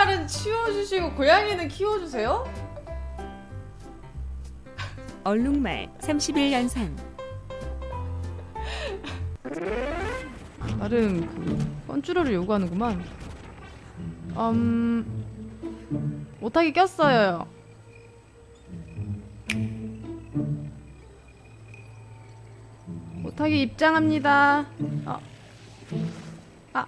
얼룩말은 치워주시고 고양이는 키워주세요? 얼룩말 31년생 나름 그 건주로를 요구하는구만. 음 못하게 꼈어요. 못하게 입장합니다. 아. 아.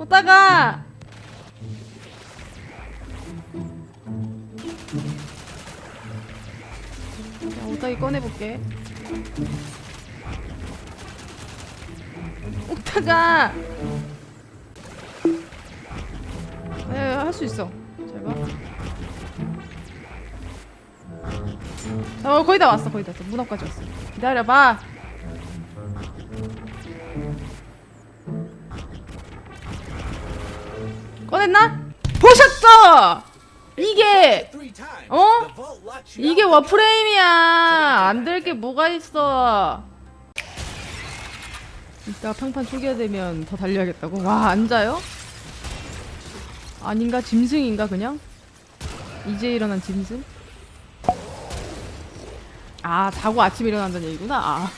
오다가 자, 오다기 꺼내볼게. 오다가 네, 할수 있어. 잘 봐. 어, 거의 다 왔어. 거의 다 왔어. 문 앞까지 왔어. 기다려봐. 꺼냈나? 보셨죠? 이게 어? 이게 워프레임이야. 안 될 게 뭐가 있어. 이따 평판 초기화되면 더 달려야겠다고? 와, 앉아요? 아닌가? 짐승인가, 그냥? 이제 일어난 짐승? 아, 자고 아침에 일어난다는 얘기구나? 아.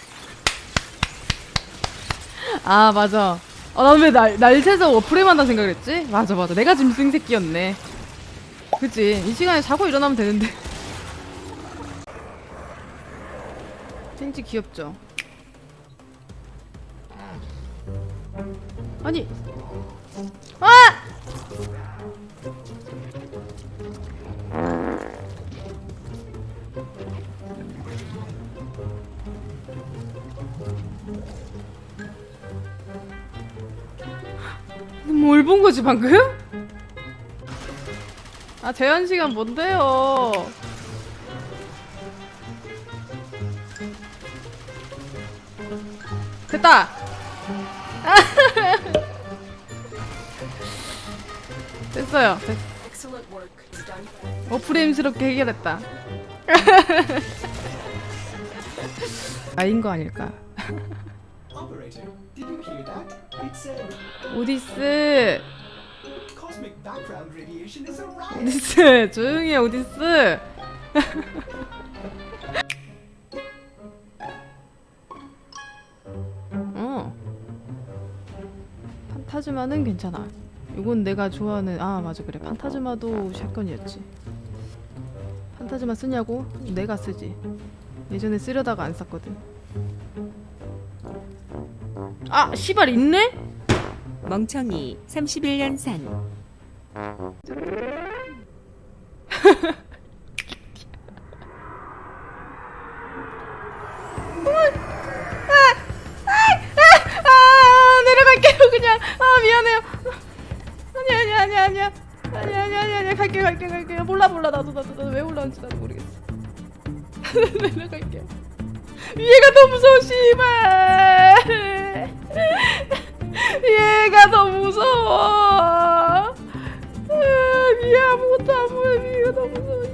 아, 맞아. 아, 난 왜 날, 날 새서 워프레임 한다 생각을 했지? 맞아, 맞아. 내가 짐승 새끼였네. 그치. 이 시간에 자고 일어나면 되는데. 왠지 귀엽죠? 아니. 아! 뭘 본 거지 방금? 아 제한 시간 뭔데요? 됐다. 됐어요. 됐. 어프레임스럽게 해결했다. 아인 거 아닐까? 오디스. 오디스, 조용히 해, 오디스. 어. 판타즈마는 괜찮아. 이건 내가 좋아하는 아 맞아 그래 판타즈마도 샷건이었지. 판타즈마 쓰냐고? 내가 쓰지. 예전에 쓰려다가 안 샀거든. 아 씨발 있네? 멍청이 31년생 아 내려갈게요 그냥. 아 미안해요. 아니 아니 아니 아니야. 아니 아니 아니 아니 갈게 갈게 갈게 몰라 몰라. 나도 나도 나도 왜 올라온지 나도 모르겠어. 내려갈게요 얘가 더 무서워 씨발. 얘가 더 무서워. 아, 미안 아무것도 안 보여. 얘가 더 무서워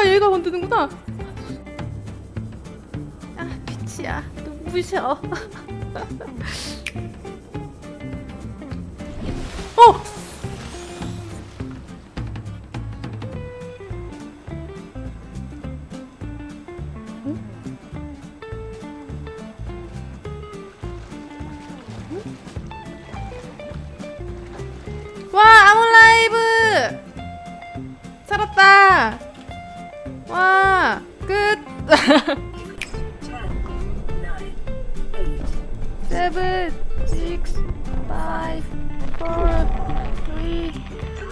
아 얘가 건드는구나. 아 미치야 눈부셔. 어! 와 아몬라이브 살았다 세븐, 식스, 파이브, 포, 쓰리, 투.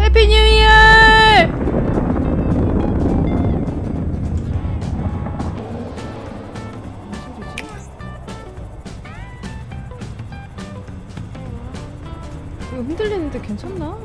해피 뉴 이어! 이거 흔들리는데 괜찮나?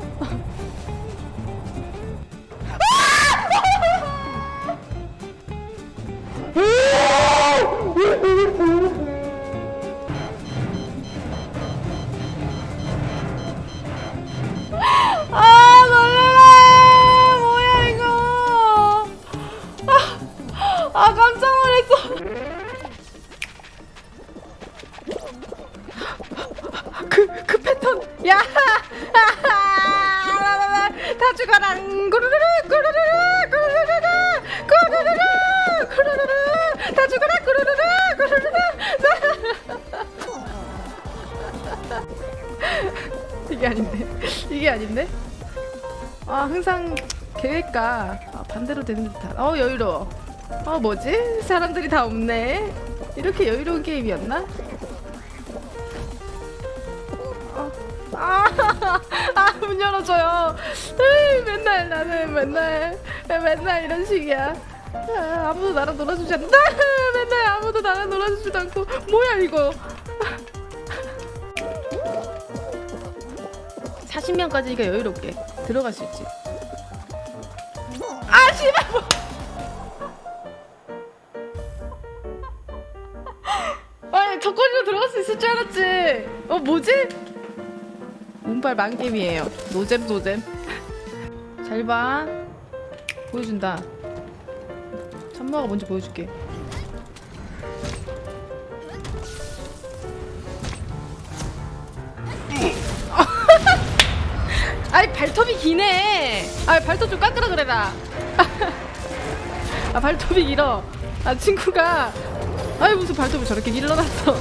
야 다 죽어라. 구르르르 구르르르 구르르르 구르르르 구르르르. 다 죽어라. 구르르르 구르르르. 이게 아닌데? 이게 아닌데? 아 항상 계획과 아, 반대로 되는 듯한. 어 여유로워. 어 뭐지? 사람들이 다 없네. 이렇게 여유로운 게임이었나 아, 문 열어줘요. 에이, 맨날 나는 맨날, 맨날 이런 식이야. 아, 아무도 나랑 놀아주지 않는다. 맨날 아무도 나랑 놀아주지도 않고. 뭐야, 이거. 40명까지니까 여유롭게 들어갈 수 있지. 아, 씨발! 뭐. 아니, 저거리로 들어갈 수 있을 줄 알았지. 어, 뭐지? 운빨 망게임이에요. 노잼 노잼. 잘 봐. 보여준다. 참마가 먼저 보여줄게. 아이 발톱이 기네. 아 발톱 좀 깎으라 그래라. 아 발톱이 길어. 아 친구가 아이 무슨 발톱을 저렇게 길러놨어.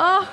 아,